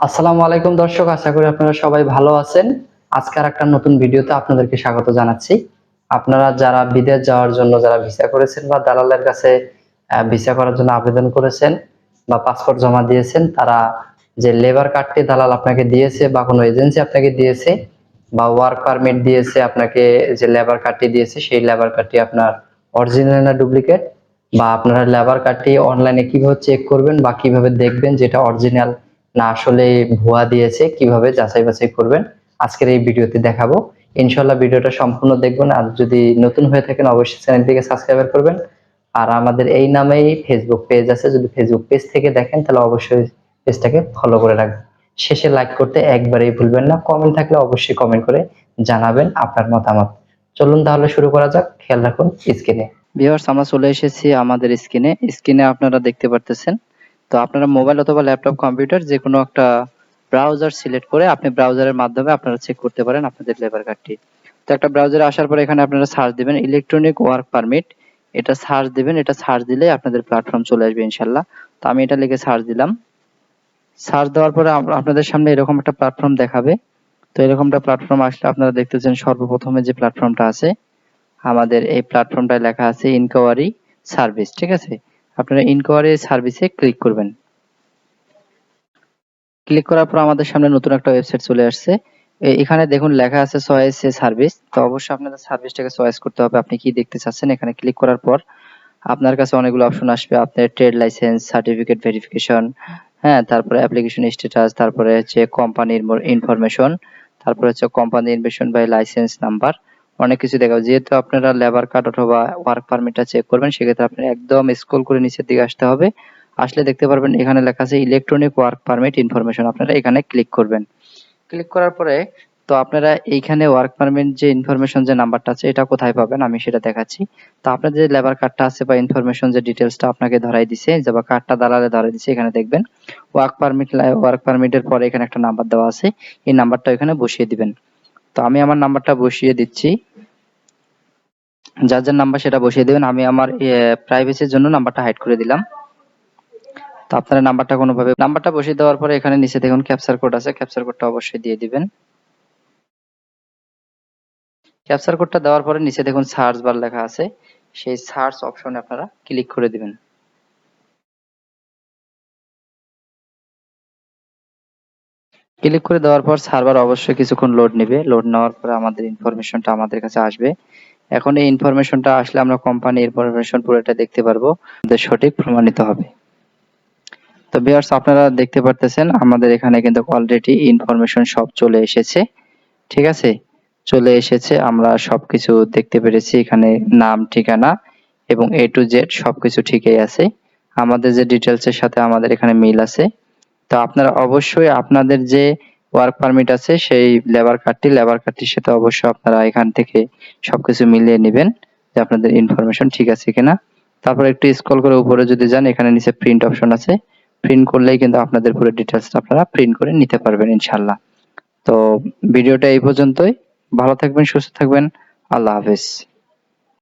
আসসালামু আলাইকুম দর্শক, আশা করি আপনারা সবাই ভালো আছেন। আজকের একটা নতুন ভিডিওতে আপনাদেরকে স্বাগত জানাচ্ছি। আপনারা যারা বিদেশ যাওয়ার জন্য যারা ভিসা করেছেন বা দালালের কাছে ভিসা করার জন্য আবেদন করেছেন বা পাসপোর্ট জমা দিয়েছেন, তারা যে লেবার কার্ডটি দালাল আপনাকে দিয়েছে বা কোনো এজেন্সি আপনাকে দিয়েছে বা ওয়ার্ক পারমিট দিয়েছে আপনাকে যে লেবার কার্ডটি দিয়েছে, সেই লেবার কার্ডটি আপনার অরিজিনাল না ডুপ্লিকেট বা আপনারা লেবার কার্ডটি অনলাইনে কীভাবে চেক করবেন বা কীভাবে দেখবেন যেটা অরিজিনাল না আসলে ভুয়া দিয়েছে, কীভাবে যাচাই বাছাই করবেন, আজকের এই ভিডিওতে দেখাবো। ইনশাল্লাহ ভিডিওটা সম্পূর্ণ দেখবেন, আর যদি নতুন হয়ে থাকেন, অবশ্যই চ্যানেলটিকে সাবস্ক্রাইব করবেন। আর আমাদের এই নামেই ফেসবুক পেজ আছে, যদি ফেসবুক পেজ থেকে দেখেন, তাহলে অবশ্যই পেজটাকে ফলো করে রাখবেন। শেষে লাইক করতে একবারেই ভুলবেন না কমেন্ট থাকলে অবশ্যই কমেন্ট করে জানাবেন আপনার মতামত। চলুন তাহলে শুরু করা যাক, খেয়াল রাখুন স্ক্রিনে। ভিউয়ার্স আমরা চলে এসেছি আমাদের স্ক্রিনে। স্ক্রিনে আপনারা দেখতে পারতেছেন তো আপনারা মোবাইল অথবা ল্যাপটপ কম্পিউটার যে কোনো একটা ব্রাউজার সিলেক্ট করে আপনি ব্রাউজারের মাধ্যমে আপনারা চেক করতে পারেন আপনাদের লেবার কার্ডটি তো একটা ব্রাউজারে আসার পর এখানে আপনারা সার্চ দিবেন ইলেকট্রনিক ওয়ার্ক পারমিট এটা সার্চ দিবেন, এটা সার্চ দিলে আপনাদের প্ল্যাটফর্ম চলে আসবে ইনশাল্লাহ। তো আমি এটা লিখে সার্চ দিলাম। সার্চ দেওয়ার পরে আপনাদের সামনে এরকম একটা প্ল্যাটফর্ম দেখাবে। তো এরকমটা প্ল্যাটফর্ম আসলে আপনারা দেখতেছেন সর্বপ্রথমে যে প্ল্যাটফর্মটা আছে, আমাদের এই প্ল্যাটফর্মটায় লেখা আছে ইনকোয়ারি সার্ভিস ঠিক আছে? আপনারা ইনকোয়ারি সার্ভিসে ক্লিক করবেন। ক্লিক করার পর আমাদের সামনে নতুন একটা ওয়েবসাইট চলে আসছে। এখানে দেখুন লেখা আছে চয়েস এ সার্ভিস তো অবশ্যই আপনাদের সার্ভিসটাকে চয়েস করতে হবে। আপনি কি দেখতে চাচ্ছেন? এখানে ক্লিক করার পর আপনার কাছে অনেকগুলো অপশন আসবে। আপনার ট্রেড লাইসেন্স সার্টিফিকেট ভেরিফিকেশন হ্যাঁ তারপরে অ্যাপ্লিকেশন স্ট্যাটাস তারপরে হচ্ছে কোম্পানির ইনফরমেশন তারপরে হচ্ছে কোম্পানি ইনভেশন বাই লাইসেন্স নাম্বার অনেক কিছু দেখাবে। যেহেতু আপনারা লেবার কার্ড অথবা ওয়ার্ক পারমিটটা চেক করবেন, সেক্ষেত্রে আপনি একদম স্ক্রল করে নিচের দিকে আসতে হবে। আসলে দেখতে পারবেন এখানে লেখা আছে ইলেকট্রনিক ওয়ার্ক পারমিট ইনফরমেশন আপনারা এখানে ক্লিক করবেন। ক্লিক করার পরে তো আপনারা এইখানে ওয়ার্ক পারমিট যে ইনফরমেশন যে নাম্বারটা আছে, এটা কোথায় পাবেন? আমি সেটা দেখাচ্ছি। তো আপনার যে লেবার কার্ডটা আছে বা ইনফরমেশন যে ডিটেলসটা আপনাকে ধরাই দিছে, যে বা কার্ডটা দালালে ধরাই দিছে, এখানে দেখবেন ওয়ার্ক পারমিট ওয়ার্ক পারমিটের পরে এখানে একটা নাম্বার দেওয়া আছে। এই নাম্বারটা এখানে বসিয়ে দিবেন। তো আমি আমার নাম্বারটা বসিয়ে দিচ্ছি। যার যার নাম্বার সেটা বসিয়ে দিবেন। আমি আমার প্রাইভেসির জন্য নাম্বারটা হাইড করে দিলাম। তো আপনারা নাম্বারটা কোনোভাবে নাম্বারটা বসিয়ে দেওয়ার পরে এখানে নিচে দেখুন ক্যাপচার কোড আছে। ক্যাপচার কোডটা অবশ্যই দিয়ে দিবেন। ক্যাপচার কোডটা দেওয়ার পরে নিচে দেখুন সার্চ বার লেখা আছে। সেই সার্চ অপশনে আপনারা ক্লিক করে দিবেন। ক্লিক করে দেওয়ার পর সার্ভার অবশ্যই কিছুক্ষণ লোড নেবে। লোড নেওয়ার পরে আমাদের ইনফরমেশনটা আমাদের কাছে আসবে। এখন এই ইনফরমেশনটা আসলে আমরা কোম্পানি ইনফরমেশন পুরোটা দেখতে পারব সঠিক প্রমাণিত হবে। তো ভিউয়ার্স আপনারা দেখতে পারতেছেন, আমাদের এখানে কিন্তু অলরেডি ইনফরমেশন সব চলে এসেছে। ঠিক আছে? চলে এসেছে, আমরা সবকিছু দেখতে পেরেছি, এখানে নাম, ঠিকানা এবং এ টু জেড সবকিছু ঠিকই আছে। আমাদের যে ডিটেলসের সাথে আমাদের এখানে মিল আছে। তো আপনারা অবশ্যই আপনাদের যে ওয়ার্ক পারমিট আছে, সেই লেবার কার্ডটি লেবার কার্ডটির সাথে অবশ্যই আপনারা এখান থেকে সবকিছু মিলিয়ে নেবেন যে আপনাদের ইনফরমেশন ঠিক আছে কিনা। তারপর একটু স্ক্রল করে উপরে যদি যান, এখানে নিচে প্রিন্ট অপশন আছে। প্রিন্ট করলেই কিন্তু আপনাদের পুরো ডিটেলসটা আপনারা প্রিন্ট করে নিতে পারবেন ইনশাল্লাহ তো, ভিডিওটা এই পর্যন্তই। ভালো থাকবেন, সুস্থ থাকবেন। আল্লাহ হাফেজ।